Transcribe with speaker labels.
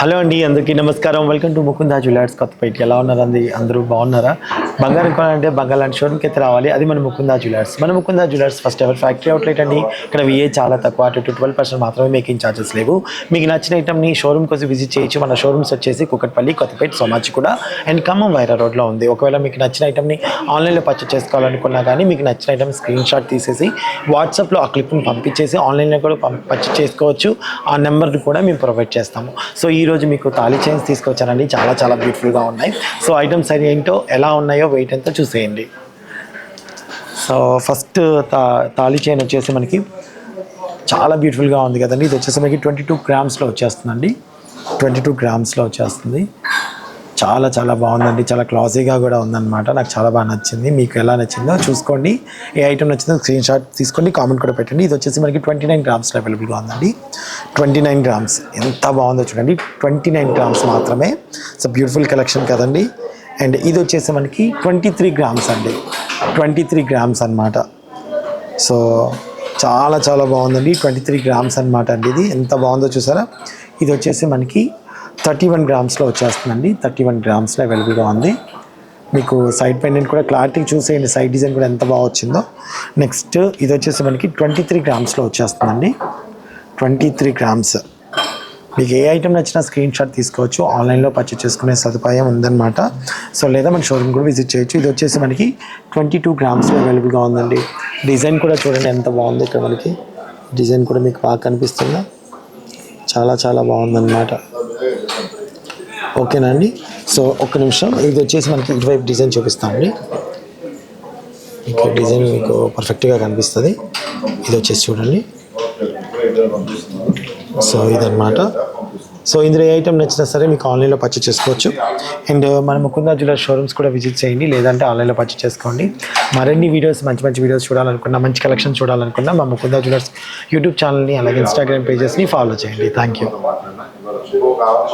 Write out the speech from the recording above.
Speaker 1: Hello అండి అందరికీ నమస్కారం. Welcome to Mukunda jewellers Kothapeta. ఎలా ఉన్నారు అంది అందరూ బాగున్నారా? బంగారం కొనాలంటే బంగారం షోరూమ్కి అయితే రావాలి. అది మన ముకుందా జ్యువెలర్స్ మన Mukunda jewellers first ever factory outlet అండి. ఇక్కడ విఏ చాలా తక్కువ. అటు టు ట్వెల్వ్ పర్సెంట్ మాత్రమే మేకింగ్ ఛార్జెస్ లేవు. మీకు నచ్చిన ఐటమ్ని షోరూమ్ కోసం విజిట్ చేయొచ్చు. మన షోరూమ్స్ వచ్చేసి కుకట్పల్లి కొత్తపేట సోమాచి కూడా. అండ్ ఖమ్మం వైరా రోడ్లో ఉంది. ఒకవేళ మీకు నచ్చిన ఐటమ్ని ఆన్లైన్లో పర్చేస్ చేసుకోవాలనుకున్నా కానీ మీకు నచ్చిన ఐటమ్ స్క్రీన్ షాట్ తీసేసి వాట్సాప్లో ఆ క్లిప్ని పంపించేసి ఆన్లైన్లో కూడా పంప పర్చేస్ చేసుకోవచ్చు. ఆ నెంబర్ని కూడా మేము ప్రొవైడ్ చేస్తాము. సో ఈరోజు మీకు తాళీ చైన్స్ తీసుకొచ్చానండి. చాలా చాలా బ్యూటిఫుల్గా ఉన్నాయి. సో ఐటమ్స్ అవి ఏంటో ఎలా ఉన్నాయో వెయిట్ ఎంతో చూసేయండి. సో ఫస్ట్ తా తాళీ చైన్ వచ్చేసి మనకి చాలా బ్యూటిఫుల్గా ఉంది కదండి. ఇది వచ్చేసి మనకి ట్వంటీ టూ గ్రామ్స్లో వచ్చేస్తుందండి. ట్వంటీ టూ గ్రామ్స్లో వచ్చేస్తుంది. చాలా చాలా బాగుందండి. చాలా క్లాసీగా కూడా ఉందన్నమాట. నాకు చాలా బాగా నచ్చింది. మీకు ఎలా నచ్చిందో చూసుకోండి. ఏ ఐటమ్ నచ్చిందో స్క్రీన్ షాట్ తీసుకోండి కామెంట్ కూడా పెట్టండి. ఇది వచ్చేసి మనకి ట్వంటీ నైన్ గ్రామ్స్లో అవైలబుల్గా ఉందండి. Twenty nine grams. ఎంత బాగుందో చూడండి. ట్వంటీ నైన్ గ్రామ్స్ మాత్రమే. సో బ్యూటిఫుల్ కలెక్షన్ కదండి. అండ్ ఇది వచ్చేసి మనకి ట్వంటీ త్రీ గ్రామ్స్ అండి. ట్వంటీ త్రీ గ్రామ్స్ అనమాట సో చాలా చాలా బాగుందండి. ట్వంటీ త్రీ గ్రామ్స్ అనమాట అండి ఇది. ఎంత బాగుందో చూసారా? ఇది వచ్చేసి మనకి థర్టీ వన్ గ్రామ్స్లో వచ్చేస్తుందండి. థర్టీ వన్ గ్రామ్స్లో అవైలబుల్గా ఉంది. మీకు సైడ్ పెండెంట్ కూడా క్లారిటీ చూసేయండి. సైడ్ డిజైన్ కూడా ఎంత బాగా వచ్చిందో. నెక్స్ట్ ఇది వచ్చేసి మనకి ట్వంటీ త్రీ గ్రామ్స్లో వచ్చేస్తుందండి. ట్వంటీ త్రీ గ్రామ్స్ మీకు ఏ ఐటెం నచ్చినా స్క్రీన్ షాట్ తీసుకోవచ్చు. ఆన్లైన్లో పర్చేస్ చేసుకునే సదుపాయం ఉందన్నమాట. సో లేదా మన షోరూమ్ కూడా విజిట్ చేయొచ్చు. ఇది వచ్చేసి మనకి ట్వంటీ టూ గ్రామ్స్లో అవైలబుల్గా ఉందండి. డిజైన్ కూడా చూడండి ఎంత బాగుంది ఇక్కడ మనకి. డిజైన్ కూడా మీకు బాగా కనిపిస్తుందా. చాలా చాలా బాగుందన్నమాట. ఓకేనా అండి? సో ఒక్క నిమిషం. ఇది వచ్చేసి మనకి ఇటువైపు డిజైన్ చూపిస్తామండి మీకు డిజైన్ మీకు పర్ఫెక్ట్గా కనిపిస్తుంది. ఇది వచ్చేసి చూడండి. సో ఇదన్నమాట. సో ఇందులో ఏ ఐటమ్ నచ్చినా సరే మీకు ఆన్లైన్లో పర్చేస్ చేసుకోవచ్చు. అండ్ మన ముకుందా జ్యువెలర్ షోరూమ్స్ కూడా విజిట్ చేయండి. లేదంటే ఆన్లైన్లో పర్చేస్ చేసుకోండి. మరిన్ని వీడియోస్ మంచి మంచి వీడియోస్ చూడాలనుకున్నా మంచి కలెక్షన్ చూడాలనుకున్నా మా ముకుందా జ్యువెలర్స్ యూట్యూబ్ ఛానల్ని అలాగే ఇన్స్టాగ్రామ్ పేజెస్ని ఫాలో చేయండి. Thank you Sẽ báo cáo.